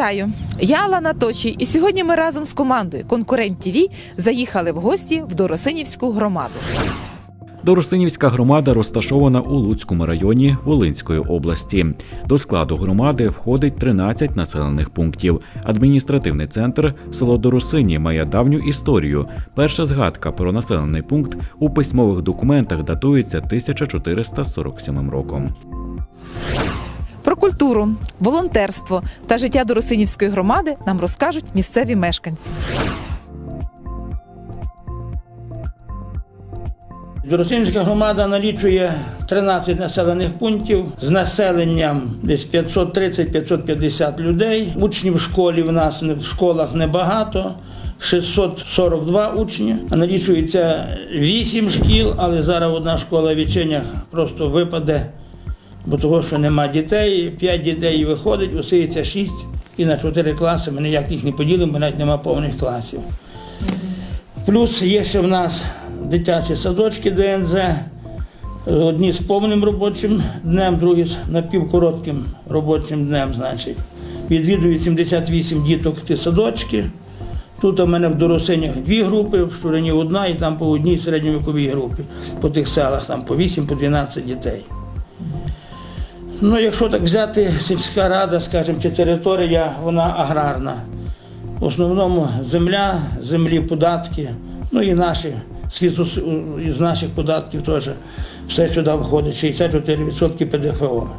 Вітаю! Я Алана Точій, і сьогодні ми разом з командою Конкурент ТВ заїхали в гості в Доросинівську громаду. Доросинівська громада розташована у Луцькому районі Волинської області. До складу громади входить 13 населених пунктів. Адміністративний центр село Доросині має давню історію. Перша згадка про населений пункт у письмових документах датується 1447 роком. Про культуру, волонтерство та життя Доросинівської громади нам розкажуть місцеві мешканці. Доросинська громада налічує 13 населених пунктів з населенням десь 530-550 людей. Учнів в школі в нас в школах небагато. 642 учні, налічується 8 шкіл, але зараз одна школа в Віченях просто випаде, бо того, що нема дітей, 5 дітей виходить, усиється 6 і на 4 класи ми ніяк їх не поділимо, бо навіть нема повних класів. Плюс є ще в нас дитячі садочки ДНЗ, одні з повним робочим днем, другі з напівкоротким робочим днем, значить. Відвідують 78 діток ті садочки. Тут у мене в Доросинях дві групи, в Шурині одна і там по одній середньовіковій групі. По тих селах там по 8, по 12 дітей. Ну, якщо так взяти, сільська рада, скажімо, чи територія, вона аграрна. В основному земля, землі податки, ну і наші із наших податків теж все сюди входить, 64% ПДФО.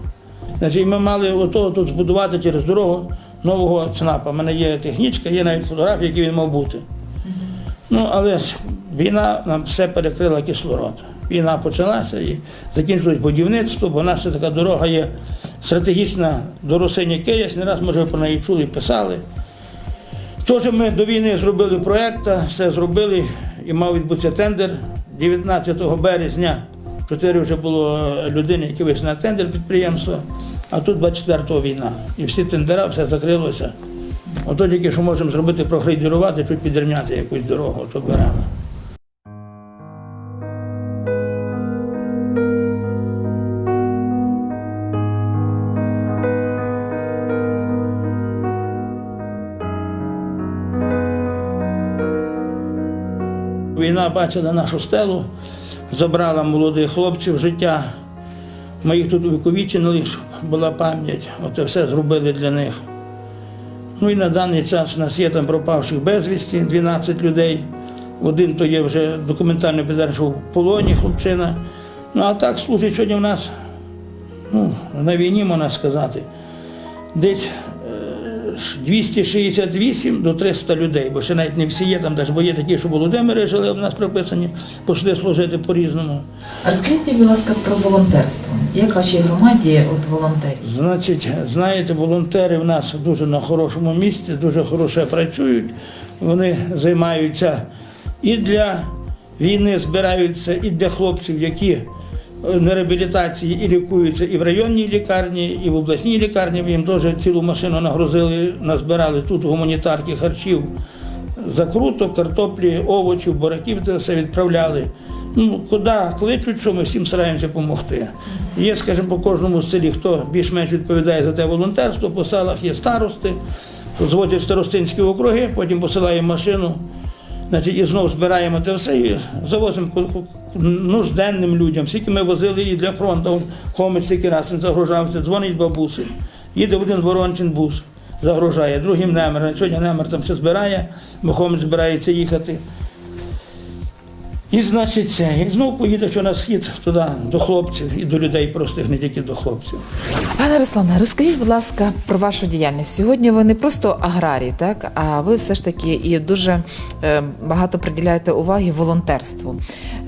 Значить, ми мали ото тут збудувати через дорогу нового ЦНАПа. У мене є технічка, є навіть фотографії, які він мав бути. Ну, але війна нам все перекрила кислород. Війна почалася і закінчилось будівництво, бо у нас така дорога є стратегічна до Росині Киясь, не раз, може, про неї чули, і писали. Тож ми до війни зробили проєкт, все зробили і мав відбутися тендер 19 березня. Чотири вже було людини, які вийшли на тендер підприємства, а тут 24-го війна. І всі тендера, все закрилося. Ото тільки що можемо зробити, прогрейдерувати, чуть підрівняти якусь дорогу, то беремо. Війна бачила нашу стелу, забрала молодих хлопців життя. Ми їх тут увіковічили, була пам'ять. Оце все зробили для них. Ну і на даний час у нас є там пропавших безвісті 12 людей. Один то є вже документально підтверджував в полоні хлопчина. Ну а так служить сьогодні в нас ну, на війні, можна сказати, десь 268 до 300 людей, бо ще навіть не всі є там, бо є такі, що Володимири жили, в нас прописані, пішли служити по-різному. Розкажіть, будь ласка, про волонтерство. Як в вашій громаді от волонтерів? Значить, знаєте, волонтери в нас дуже на хорошому місці, дуже хороше працюють. Вони займаються і для війни, збираються, і для хлопців, які на реабілітації і лікуються і в районній лікарні, і в обласній лікарні. Їм теж цілу машину нагрузили, назбирали тут гуманітарки харчів, закруток, картоплі, овочів, бураків, це все відправляли. Ну, куди кличуть, що ми всім стараємося допомогти. Є, скажімо, по кожному селі, хто більш-менш відповідає за те волонтерство, по селах є старости, зводять старостинські округи, потім посилаємо машину, значить, і знову збираємо це все і завозимо нужденним людям. Скільки ми возили і для фронту, хомець стільки раз він загружався, дзвонить бабуси, їде один ворончин бус, загрожає, другим немер. Сьогодні немер там все збирає, бо хомець збирається їхати. І значить і знову поїде що на схід туди до хлопців і до людей простих, не тільки до хлопців. Пане Руслане, розкажіть, будь ласка, про вашу діяльність. Сьогодні ви не просто аграрій, так а ви все ж таки і дуже е, багато приділяєте уваги волонтерству.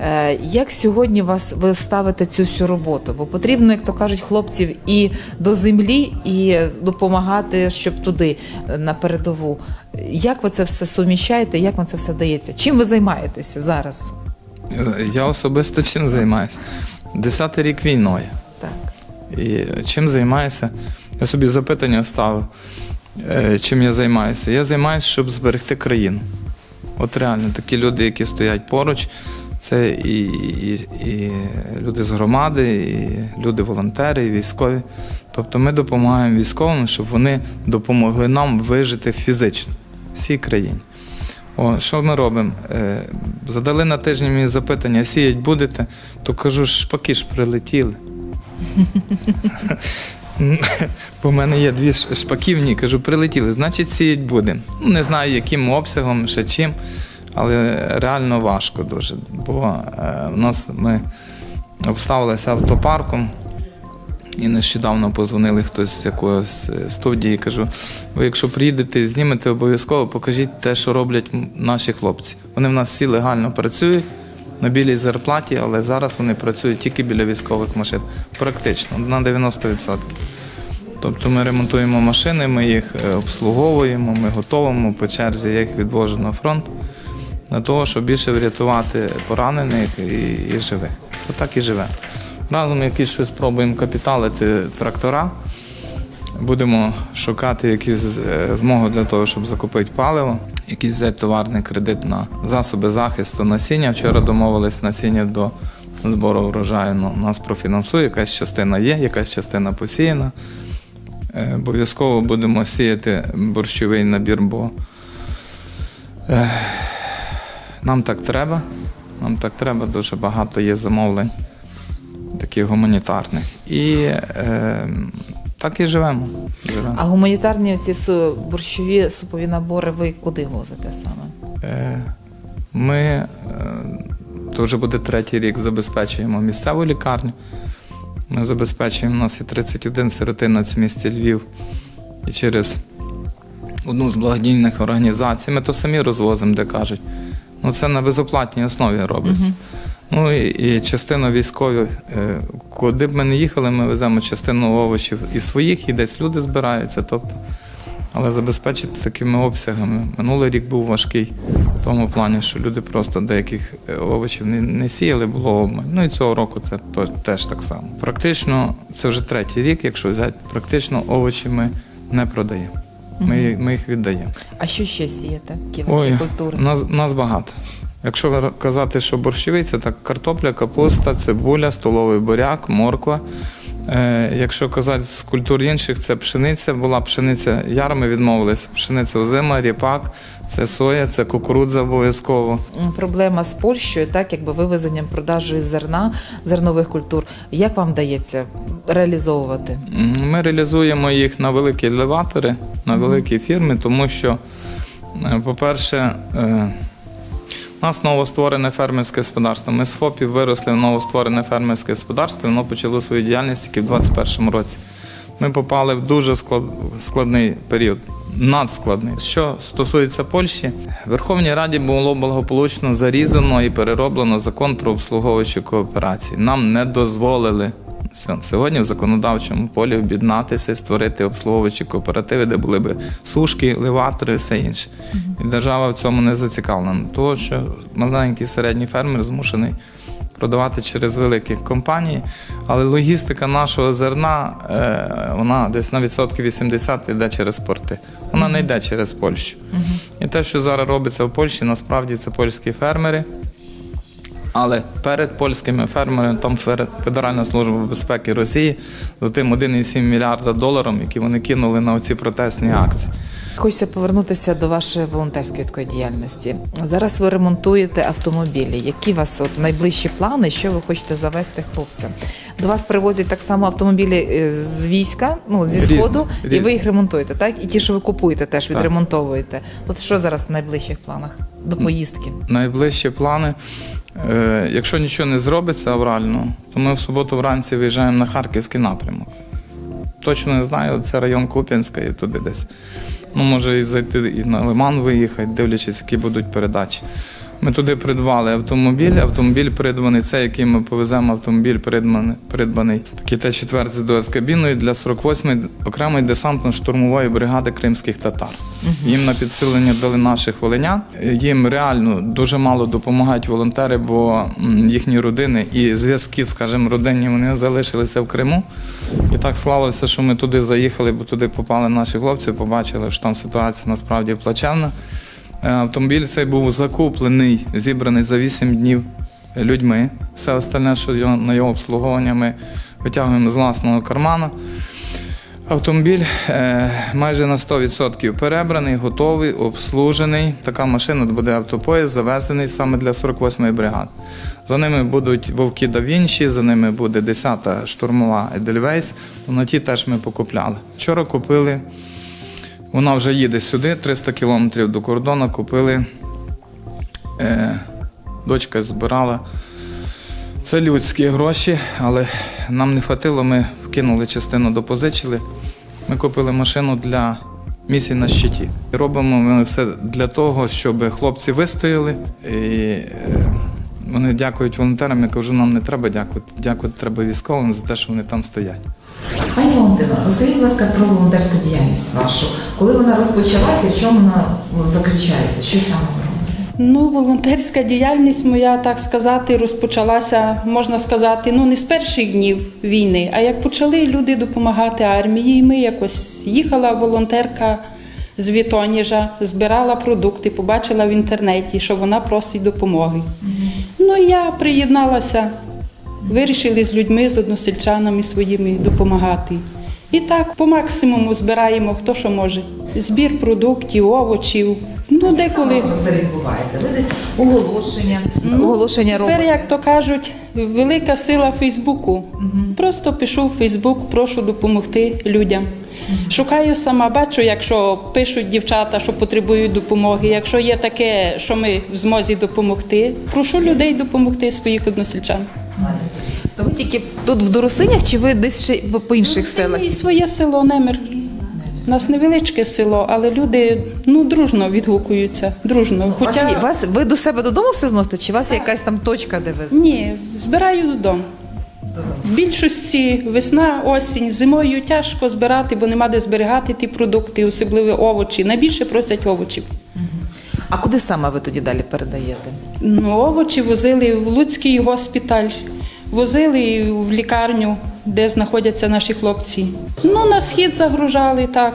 Е, як сьогодні вас ви ставите цю всю роботу? Бо потрібно, як то кажуть, хлопців і до землі, і допомагати, щоб туди е, на передову. Як ви це все суміщаєте? Як вам це все вдається? Чим ви займаєтеся зараз? Я особисто чим займаюся? Десятий рік війною. Так. І чим займаюся? Я собі запитання ставив, е, чим я займаюся. Я займаюся, щоб зберегти країну. От реально, такі люди, які стоять поруч, це і, і, і люди з громади, і люди волонтери, і військові. Тобто ми допомагаємо військовим, щоб вони допомогли нам вижити фізично всій країні. О, що ми робимо? Е, задали на тижні мені запитання, сіять будете, то кажу, шпаки ж прилетіли. Бо в мене є дві шпаківні, кажу, прилетіли, значить сіять будемо. Ну, не знаю, яким обсягом, ще чим, але реально важко дуже. Бо е, в нас ми обставилися автопарком. І нещодавно позвонили хтось з якоїсь е, студії. Кажу: ви, якщо приїдете, знімете обов'язково, покажіть те, що роблять наші хлопці. Вони в нас всі легально працюють на білій зарплаті, але зараз вони працюють тільки біля військових машин. Практично на 90%. Тобто ми ремонтуємо машини, ми їх е, обслуговуємо, ми готовимо по черзі, я їх відвожу на фронт для того, щоб більше врятувати поранених і, і живих. Отак і живе. Разом якісь щось спробуємо капіталити трактора. Будемо шукати якісь е, змоги для того, щоб закупити паливо, якийсь взяти товарний кредит на засоби захисту насіння. Вчора домовились насіння до збору врожаю. Ну, нас профінансує, якась частина є, якась частина посіяна. Е, Обов'язково будемо сіяти борщовий набір, бо е, нам так треба. Нам так треба, дуже багато є замовлень таких гуманітарних. І е, так і живемо. живемо. А гуманітарні ці борщові супові набори ви куди возите саме? Е, Ми е, то вже буде третій рік забезпечуємо місцеву лікарню. Ми забезпечуємо у нас є 31 сиротинець в місті Львів. І через одну з благодійних організацій ми то самі розвозимо, де кажуть. Ну це на безоплатній основі робиться. Ну і, і частину військових, е, куди б ми не їхали, ми веземо частину овочів і своїх, і десь люди збираються. Тобто, але забезпечити такими обсягами. Минулий рік був важкий в тому плані, що люди просто деяких е, овочів не, не сіяли, було обмаль. Ну і цього року це то- теж так само. Практично, це вже третій рік, якщо взяти, практично овочі ми не продаємо. Ми, ми їх віддаємо. А що ще сієте? Ой, культури? нас, нас багато. Якщо казати, що борщовий, це так картопля, капуста, цибуля, столовий буряк, морква. Е, якщо казати з культур інших, це пшениця, була пшениця яр, ми відмовилися. Пшениця озима, ріпак, це соя, це кукурудза обов'язково. Проблема з Польщею, так якби вивезенням продажею зерна, зернових культур. Як вам вдається реалізовувати? Ми реалізуємо їх на великі елеватори, на великі фірми, тому що, е, по-перше, е, у нас новостворене фермерське господарство. Ми з ФОПів виросли в новостворене фермерське господарство, воно почало свою діяльність тільки в 2021 році. Ми попали в дуже складний період, надскладний. Що стосується Польщі, в Верховній Раді було благополучно зарізано і перероблено закон про обслуговуючі кооперації. Нам не дозволили Сьо- Сьогодні в законодавчому полі об'єднатися і створити обслуговуючі кооперативи, де були б сушки, елеватори і все інше. І держава в цьому не зацікавлена. Того, що маленький середній фермер змушений продавати через великі компанії, але логістика нашого зерна е, вона десь на відсотки 80 йде через порти. Вона не йде через Польщу. І те, що зараз робиться в Польщі, насправді це польські фермери. Але перед польськими фермерами там Федеральна служба безпеки Росії за тим 1,7 мільярда доларів, які вони кинули на оці протестні акції. Хочеться повернутися до вашої волонтерської такої діяльності. Зараз ви ремонтуєте автомобілі. Які у вас от найближчі плани, що ви хочете завести хлопцям? До вас привозять так само автомобілі е, з війська, ну зі Різні, сходу, і ви їх ремонтуєте, так? І ті, що ви купуєте, теж Так. відремонтовуєте. От що зараз в найближчих планах до поїздки? Найближчі плани. Е, якщо нічого не зробиться аврально, то ми в суботу вранці виїжджаємо на Харківський напрямок. Точно не знаю, це район Куп'янська і туди десь. Ну, може і зайти і на Лиман виїхати, дивлячись, які будуть передачі. Ми туди придбали автомобіль. Автомобіль придбаний, це який ми повеземо автомобіль, придбаний, придбаний такий Т-4 з додат-кабіною для 48-ї окремої десантно-штурмової бригади кримських татар. Їм на підсилення дали наших волинян. Їм реально дуже мало допомагають волонтери, бо їхні родини і зв'язки, скажімо, родинні вони залишилися в Криму. І так склалося, що ми туди заїхали, бо туди попали наші хлопці, побачили, що там ситуація насправді плачевна. Е, Автомобіль цей був закуплений, зібраний за 8 днів людьми. Все остальне, що на його обслуговування, ми витягуємо з власного карману. Автомобіль е, майже на 100% перебраний, готовий, обслужений. Така машина буде автопоїзд, завезений саме для 48-ї бригади. За ними будуть вовки да Вінчі, за ними буде 10-та штурмова Едельвейс. На ті теж ми покупляли. Вчора купили, вона вже їде сюди, 300 кілометрів до кордону. Купили, е, дочка збирала. Це людські гроші, але нам не хватило, ми вкинули частину, допозичили. Ми купили машину для місії на щиті. Робимо ми все для того, щоб хлопці вистояли. І е, вони дякують волонтерам. Я кажу, нам не треба дякувати. Дякувати треба військовим за те, що вони там стоять. Пані Валентино, розкажіть, будь ласка, про волонтерську діяльність вашу. Коли вона розпочалася, в чому вона ну, заключається? Що саме ви робите? Ну, волонтерська діяльність моя, так сказати, розпочалася, можна сказати, ну не з перших днів війни, а як почали люди допомагати армії, і ми якось їхала волонтерка з Вітоніжа, збирала продукти, побачила в інтернеті, що вона просить допомоги. Ну, я приєдналася, вирішили з людьми, з односельчанами своїми допомагати. І так по максимуму збираємо хто що може. Збір продуктів, овочів. Ну, деколи. це відбувається? Ви десь оголошення, оголошення Тепер, як то кажуть, велика сила Фейсбуку. Просто пишу в Фейсбук, прошу допомогти людям. Шукаю сама, бачу, якщо пишуть дівчата, що потребують допомоги. Якщо є таке, що ми в змозі допомогти, прошу людей допомогти своїх односельчан. То ви тільки тут в Доросинях, чи ви десь ще по- інших селах? І своє село Немир. У нас невеличке село, але люди ну дружно відгукуються. Дружно. У Вас, є- Хоча вас, ви до себе додому все зносите, чи у вас є якась там точка, де ви ні, збираю додому. В більшості весна, осінь, зимою тяжко збирати, бо нема де зберігати ті продукти, особливо овочі. Найбільше просять овочів. А куди саме ви тоді далі передаєте? Ну, овочі возили в Луцький госпіталь, возили в лікарню, де знаходяться наші хлопці. Ну, на схід загружали так,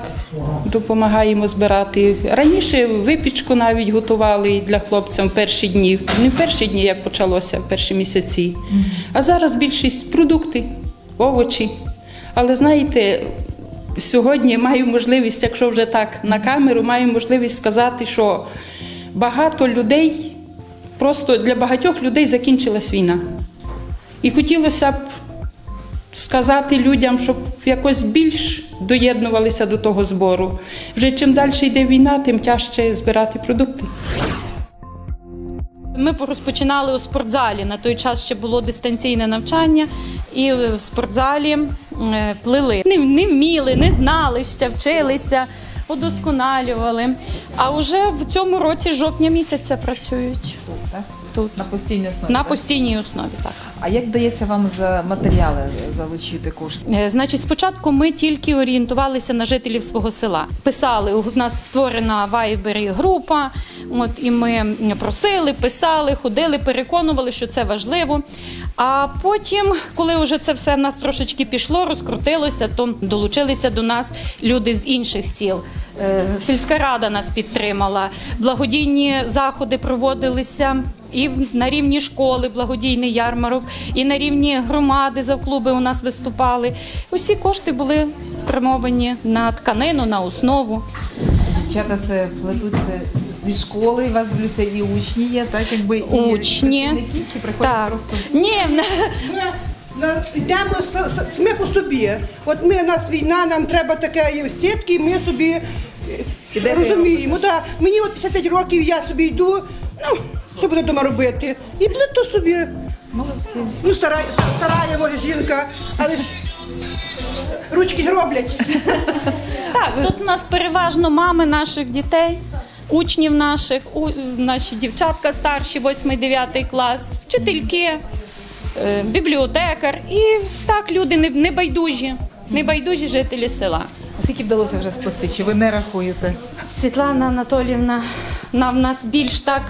допомагаємо збирати. Раніше випічку навіть готували для хлопців в перші дні. Не в перші дні, як почалося, в перші місяці. А зараз більшість продукти, овочі. Але знаєте, сьогодні маю можливість, якщо вже так на камеру, маю можливість сказати, що багато людей, просто для багатьох людей закінчилась війна. І хотілося б сказати людям, щоб якось більш доєднувалися до того збору. Вже чим далі йде війна, тим тяжче збирати продукти. Ми розпочинали у спортзалі. На той час ще було дистанційне навчання, і в спортзалі плели. Не, не вміли, не знали ще, вчилися, удосконалювали. А вже в цьому році жовтня місяця працюють? Тут На постійній основі. на так? постійній основі. Так. А як вдається вам за матеріали залучити кошти? Е, Значить, спочатку ми тільки орієнтувалися на жителів свого села. Писали, у нас створена Вайбері група. От і ми просили, писали, ходили, переконували, що це важливо. А потім, коли вже це все в нас трошечки пішло, розкрутилося, то долучилися до нас люди з інших сіл. Е, Сільська рада нас підтримала, благодійні заходи проводилися і в- на рівні школи благодійний ярмарок, і на рівні громади завклуби у нас виступали. Усі кошти були спрямовані на тканину, на основу. Дівчата це плетуться зі школи, і у вас дивлюся і учні є, так якби і Учні. працівники, чи приходять Так. просто Ні, Ми на- йдемо с- по собі. От ми у нас війна, нам треба таке сітки, ми собі і розуміємо. Да. Мені от 55 років, я собі йду, ну, що буду вдома робити? І плету собі. молодці. Ну, старає, старає, може, жінка, але ж ручки роблять. так, тут у нас переважно мами наших дітей. Учнів наших, у, наші дівчатка старші, 8-9 клас, вчительки, е, бібліотекар. І так люди не, не байдужі, не байдужі жителі села. А скільки вдалося вже сплести? Чи ви не рахуєте? Світлана Анатоліївна, нам в нас більш так.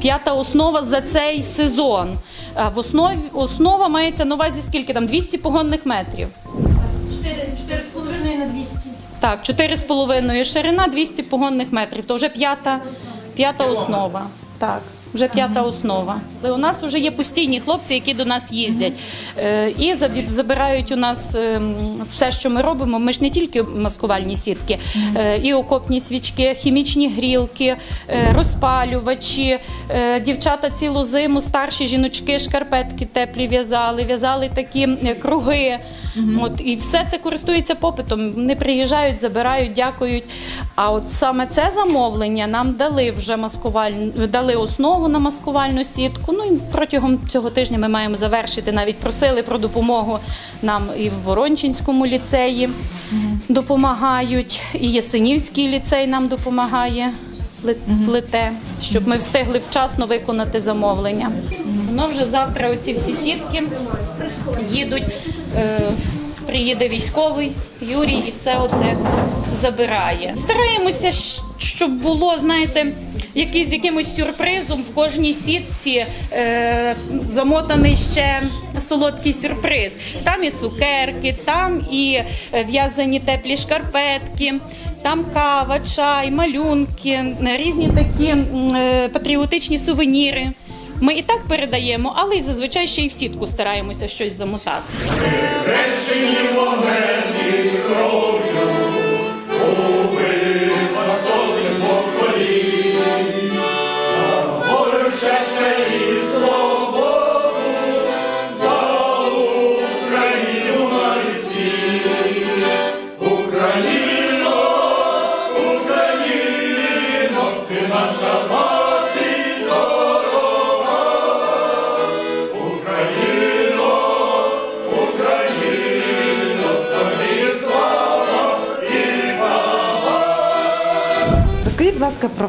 П'ята основа за цей сезон. А В основі основа мається на увазі скільки там 200 погонних метрів. 4,5 на 200. Так, 4,5 ширина, 200 погонних метрів. То вже п'ята, п'ята основа. Так. Вже п'ята основа. Але У нас вже є постійні хлопці, які до нас їздять е, і забирають у нас ем, все, що ми робимо. Ми ж не тільки маскувальні сітки, е, і окопні свічки, хімічні грілки, е, розпалювачі. Е, Дівчата цілу зиму, старші жіночки, шкарпетки теплі в'язали, в'язали такі е, круги. От і все це користується попитом. Вони приїжджають, забирають, дякують. А от саме це замовлення нам дали вже маскувальну, дали основу на маскувальну сітку. Ну і протягом цього тижня ми маємо завершити. Навіть просили про допомогу нам і в Ворончинському ліцеї допомагають, і Єсенівський ліцей нам допомагає. Плете, щоб ми встигли вчасно виконати замовлення. Воно вже завтра оці всі сітки їдуть. Е, приїде військовий Юрій і все оце забирає. Стараємося, щоб було, знаєте, якийсь з якимось сюрпризом в кожній сітці е, замотаний ще солодкий сюрприз. Там і цукерки, там і е, в'язані теплі шкарпетки, там кава, чай, малюнки, різні такі е, патріотичні сувеніри. Ми і так передаємо, але й зазвичай ще й в сітку стараємося щось замотати.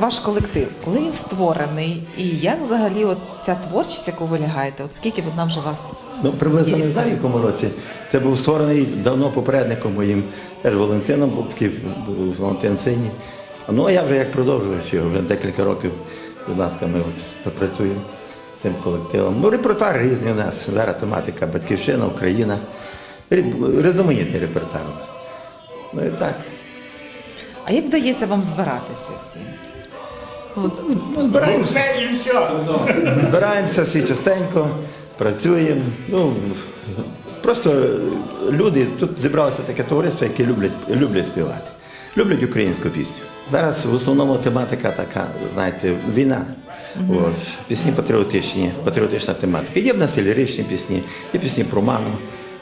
Ваш колектив. Коли він створений, і як взагалі от ця творчість, яку ви лягаєте? От скільки вона вже вас Ну, приблизно не знаю, в якому році. Це був створений давно попередником моїм, теж Валентином, був був Валентин Синій. Ну, а я вже як продовжувач його, вже декілька років, будь ласка, ми от працюємо з цим колективом. Ну, репертуар різний у нас. Зараз тематика Батьківщина, Україна. Різноманітний репертуар. Ну і так. А як вдається вам збиратися всім? Ну, збираємося. Збираємося всі частенько, працюємо. Ну, просто люди, тут зібралося таке товариство, яке люблять, люблять співати, люблять українську пісню. Зараз в основному тематика така, знаєте, війна. От, пісні патріотичні, патріотична тематика. Є в нас і ліричні пісні, є пісні про маму.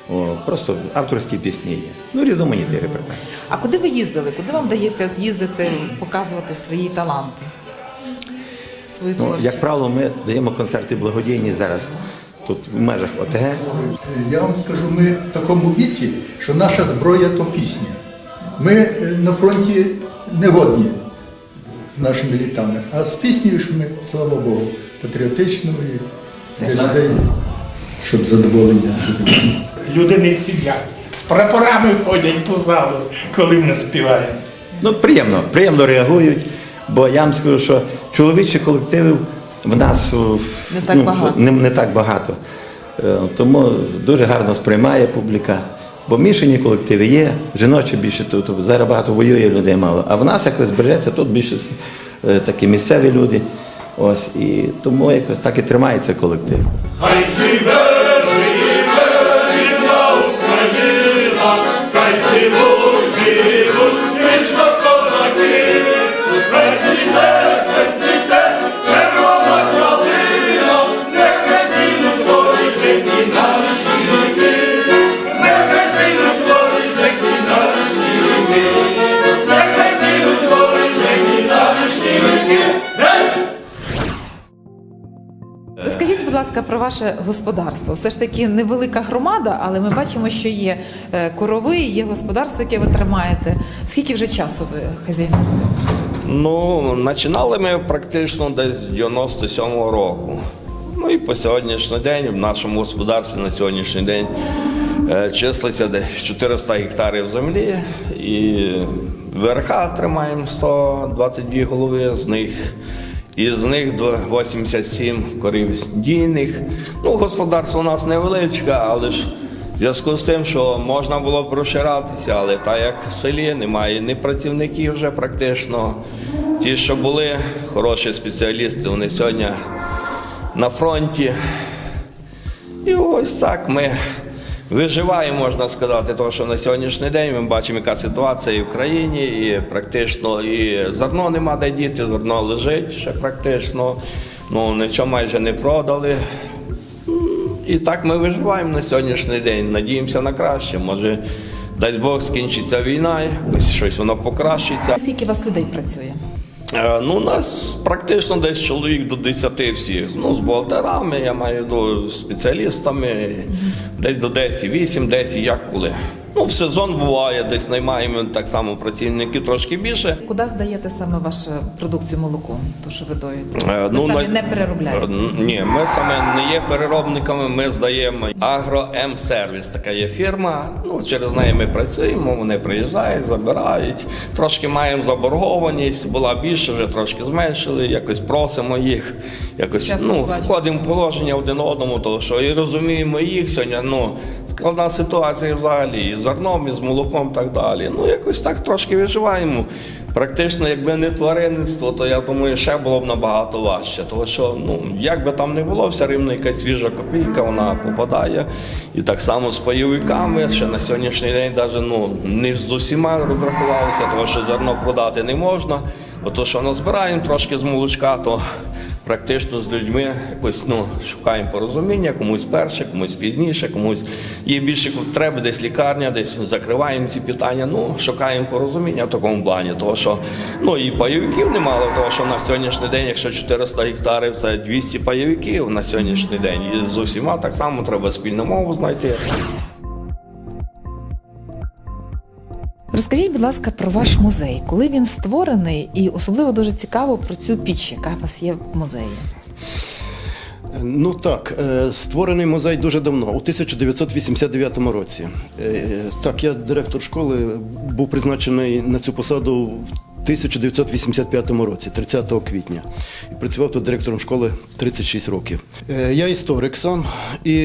О, просто авторські пісні є. Ну, різноманітний репертуар. А куди ви їздили? Куди вам вдається от їздити, показувати свої таланти? Свою Ну, як правило, ми даємо концерти благодійні зараз тут в межах ОТГ. Я вам скажу, ми в такому віці, що наша зброя то пісня. Ми е, на фронті не годні з нашими літами, а з піснею ж ми, слава Богу, патріотичною для людей, щоб задоволення. Люди не сидять. З прапорами ходять по залу, коли ми співаємо. Ну, приємно, приємно реагують, бо я вам скажу, що чоловічих колективів в нас Не так багато. Не, не так багато. Е, Тому дуже гарно сприймає публіка. Бо мішані колективи є, жіночі більше тут, тут зараз багато воює людей мало. А в нас якось береться, тут більше е, такі місцеві люди. Ось, і тому якось так і тримається колектив. Хай живе ласка, про ваше господарство. Все ж таки невелика громада, але ми бачимо, що є е, корови, є господарство, яке ви тримаєте. Скільки вже часу ви хазяйнуєте? Ну, починали ми практично десь з 97-го року. Ну і по сьогоднішній день в нашому господарстві на сьогоднішній день е, числиться десь 400 гектарів землі і верха тримаємо 122 голови, з них із них 87 корів дійних. Ну, господарство у нас невеличке, але ж в зв'язку з тим, що можна було б розширатися, але так як в селі немає ні працівників вже практично, ті, що були хороші спеціалісти, вони сьогодні на фронті. І ось так ми виживаємо, можна сказати, тому що на сьогоднішній день ми бачимо, яка ситуація і в країні, і практично і зерно нема де діти, зерно лежить ще практично. Ну, нічого майже не продали. І так ми виживаємо на сьогоднішній день. Надіємося на краще. Може, дасть Бог скінчиться війна, якось щось воно покращиться. Скільки вас людей працює? Е, Ну, нас практично десь чоловік до 10 всіх. Ну, з бухгалтерами, я маю до спеціалістами, десь до 10, 8, 10, як коли. Ну, в сезон буває, десь наймаємо так само працівників трошки більше. Куди здаєте саме вашу продукцію молоко, ту, що ви доїте? Е, Ви самі на- не переробляєте? Е, Ні, ми саме не є переробниками, ми здаємо агро-М-сервіс. Така є фірма. Ну, через неї ми працюємо, вони приїжджають, забирають. Трошки маємо заборгованість, була більше, вже трошки зменшили, якось просимо їх. Якось Часто ну, входимо в положення один одному, тому що і розуміємо їх сьогодні. Ну, складна ситуація взагалі, і з зерном, і з молоком і так далі. Ну, якось так трошки виживаємо. Практично, якби не тваринництво, то я думаю, ще було б набагато важче. Тому що, ну, як би там не було, все рівно якась свіжа копійка, вона попадає. І так само з пайовиками, ще на сьогоднішній день навіть ну, не з усіма розрахувалися, тому що зерно продати не можна. Ото, що назбираємо трошки з молочка, то практично з людьми якось ну, шукаємо порозуміння, комусь перше, комусь пізніше, комусь є більше потреби, десь лікарня, десь закриваємо ці питання. Ну, шукаємо порозуміння в такому плані. Того, що ну і пайовиків немало, тому що на сьогоднішній день, якщо 400 гектарів, це 200 пайовиків на сьогоднішній день. І з усіма так само треба спільну мову знайти. Розкажіть, будь ласка, про ваш музей. Коли він створений, і особливо дуже цікаво про цю піч, яка у вас є в музеї. Ну так, е, створений музей дуже давно, у 1989 році. Е, Так, я директор школи, був призначений на цю посаду в 1985 році, 30 квітня. І працював тут директором школи 36 років. Е, Я історик сам, і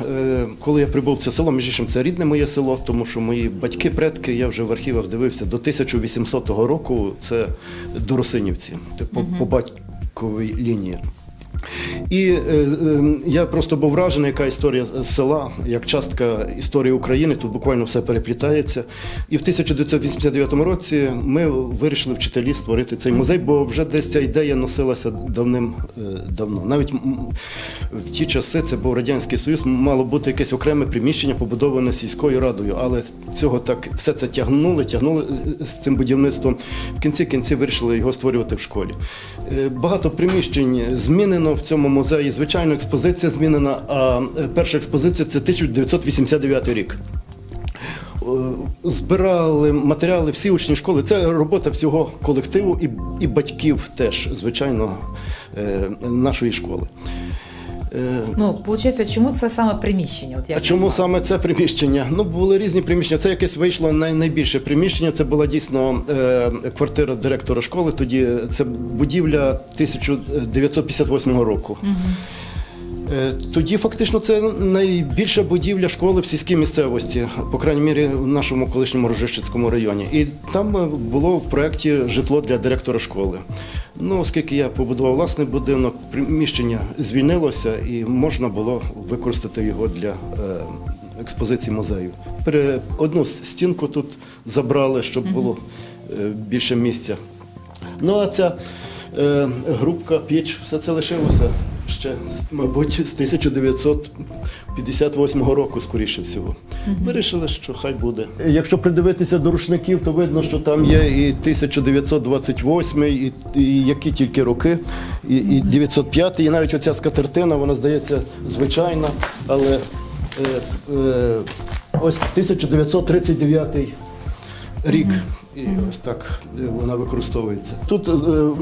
е, коли я прибув в це село, між іншим, це рідне моє село, тому що мої батьки, предки, я вже в архівах дивився, до 1800 року це Доросинівці, по батьковій лінії. І е, е, я просто був вражений, яка історія села, як частка історії України, тут буквально все переплітається. І в 1989 році ми вирішили вчителі створити цей музей, бо вже десь ця ідея носилася давним-давно. Навіть в ті часи це був Радянський Союз, мало бути якесь окреме приміщення, побудоване сільською радою, але цього так все це тягнули, тягнули е, з цим будівництвом. В кінці кінці вирішили його створювати в школі. Е, Багато приміщень змінено в цьому музеї. Звичайно, експозиція змінена, а е, перша експозиція це 1989 рік. Е, Збирали матеріали всі учні школи. Це робота всього колективу і, і батьків теж, звичайно, е, нашої школи. Е, Ну, Получається, чому це саме приміщення? От як а чому саме це приміщення? Ну, були різні приміщення. Це якесь вийшло най- найбільше приміщення. Це була дійсно е, квартира директора школи. Тоді це будівля 1958 року. Е, Тоді фактично це найбільша будівля школи в сільській місцевості, по крайній мірі в нашому колишньому Рожищицькому районі. І там е, було в проєкті житло для директора школи. Ну, оскільки я побудував власний будинок, приміщення звільнилося і можна було використати його для е, експозиції музею. Одну стінку тут забрали, щоб було е, більше місця. Ну а ця е, грубка, піч, все це лишилося ще, мабуть, з 1958 року, скоріше всього. Вирішили, що хай буде. Якщо придивитися до рушників, то видно, що там є і 1928, і, і які тільки роки, і, і 905, і навіть оця скатертина, вона здається звичайна, але е, е, ось 1939 рік. І ось так е, вона використовується. Тут е,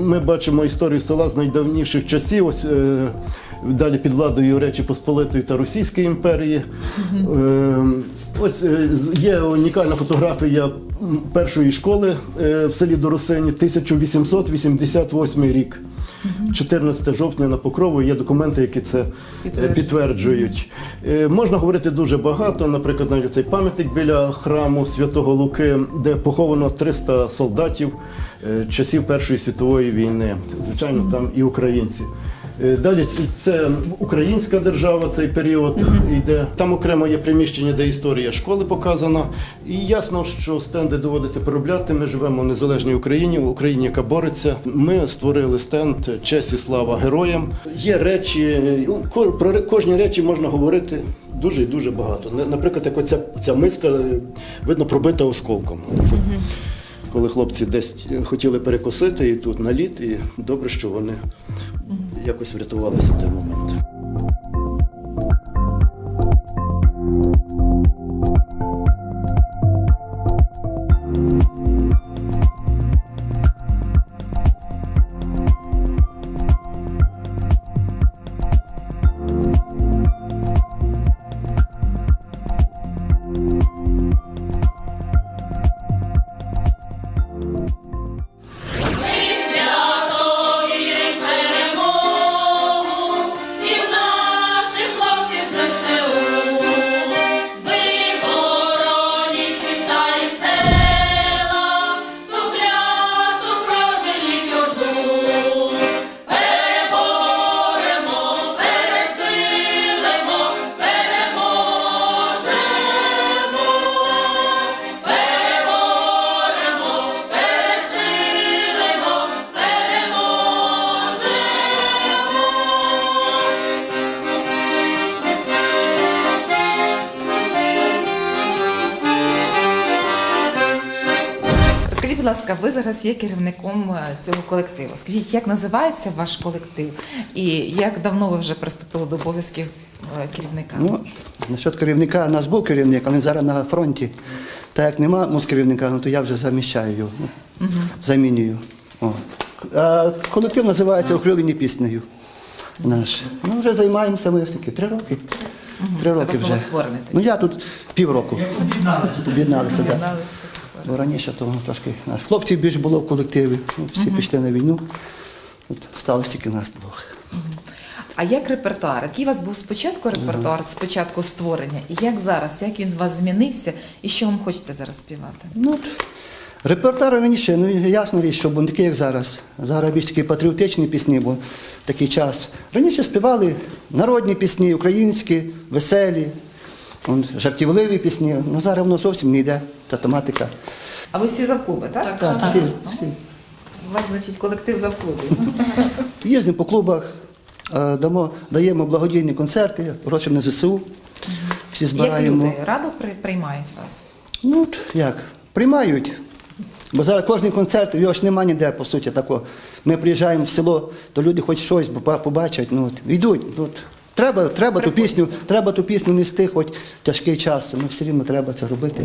ми бачимо історію села з найдавніших часів. Ось е, далі під владою Речі Посполитої та Російської імперії. Е, Ось є унікальна фотографія першої школи в селі Доросині, 1888 рік. 14 жовтня на покрову є документи, які це е, Підтверджують. підтверджують. Е, Можна говорити дуже багато. Наприклад, навіть цей пам'ятник біля храму Святого Луки, де поховано 300 солдатів е, часів Першої світової війни. Звичайно, там і українці. Е, Далі це українська держава, цей період йде. Там окремо є приміщення, де історія школи показана. І ясно, що стенди доводиться переробляти. Ми живемо в незалежній Україні, в Україні, яка бореться. Ми створили стенд Честь і слава героям. Є речі, ну, про кожні речі можна говорити дуже і дуже багато. На- Наприклад, як оця ця миска, е, видно, пробита осколком. Коли хлопці десь хотіли перекусити і тут наліт, і добре, що вони якось врятувалися в той момент. Ласка, ви зараз є керівником е, цього колективу. Скажіть, як називається ваш колектив і як давно ви вже приступили до обов'язків е, керівника? Ну, насчет керівника, у нас був керівник, але він зараз на фронті. Так як нема мус керівника, ну, то я вже заміщаю його, ну, замінюю. О. А колектив називається Окрилені піснею. Наш. Ну, вже займаємося ми скільки? Три роки. Три Це роки вже. Ну я тут півроку. Об'єдналися, так. Бо раніше того трошки. наш. Хлопців більше було в колективі. Ну, всі пішли на війну. От, сталося тільки нас двох. А як репертуар? Який у вас був спочатку репертуар, спочатку створення? І як зараз? Як він у вас змінився? І що вам хочеться зараз співати? Ну, репертуар раніше, ну ясно річ, що був такий, як зараз. Зараз більш такі патріотичні пісні, бо такий час. Раніше співали народні пісні, українські, веселі, он, жартівливі пісні. Ну зараз воно зовсім не йде, та тематика. А ви всі завклуби, так? Так, всі, всі. У вас, значить, колектив завклубів. Їздимо по клубах, е, дамо, даємо благодійні концерти, гроші на ЗСУ. Всі Як збираємо. люди радо при- приймають вас? Ну, от як? Приймають. Бо зараз кожен концерт, його ж немає ніде, по суті, такого. Ми приїжджаємо в село, то люди хоч щось поба- побачать, ну, от, йдуть. Ну, от. Треба, треба ту пісню, треба ту пісню нести, хоч тяжкий час, ну все рівно треба це робити.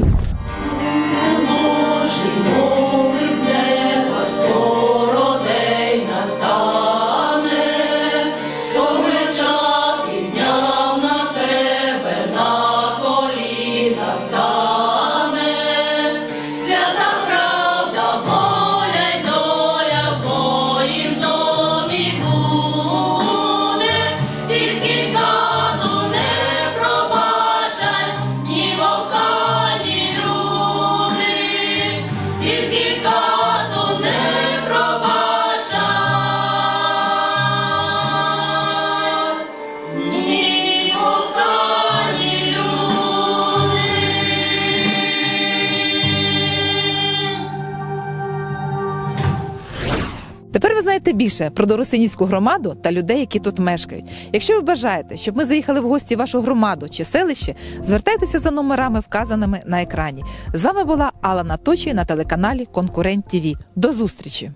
Знаєте про Доросинівську громаду та людей, які тут мешкають. Якщо ви бажаєте, щоб ми заїхали в гості в вашу громаду чи селище, звертайтеся за номерами, вказаними на екрані. З вами була Алла Наточі на телеканалі Конкурент ТІВІ. До зустрічі!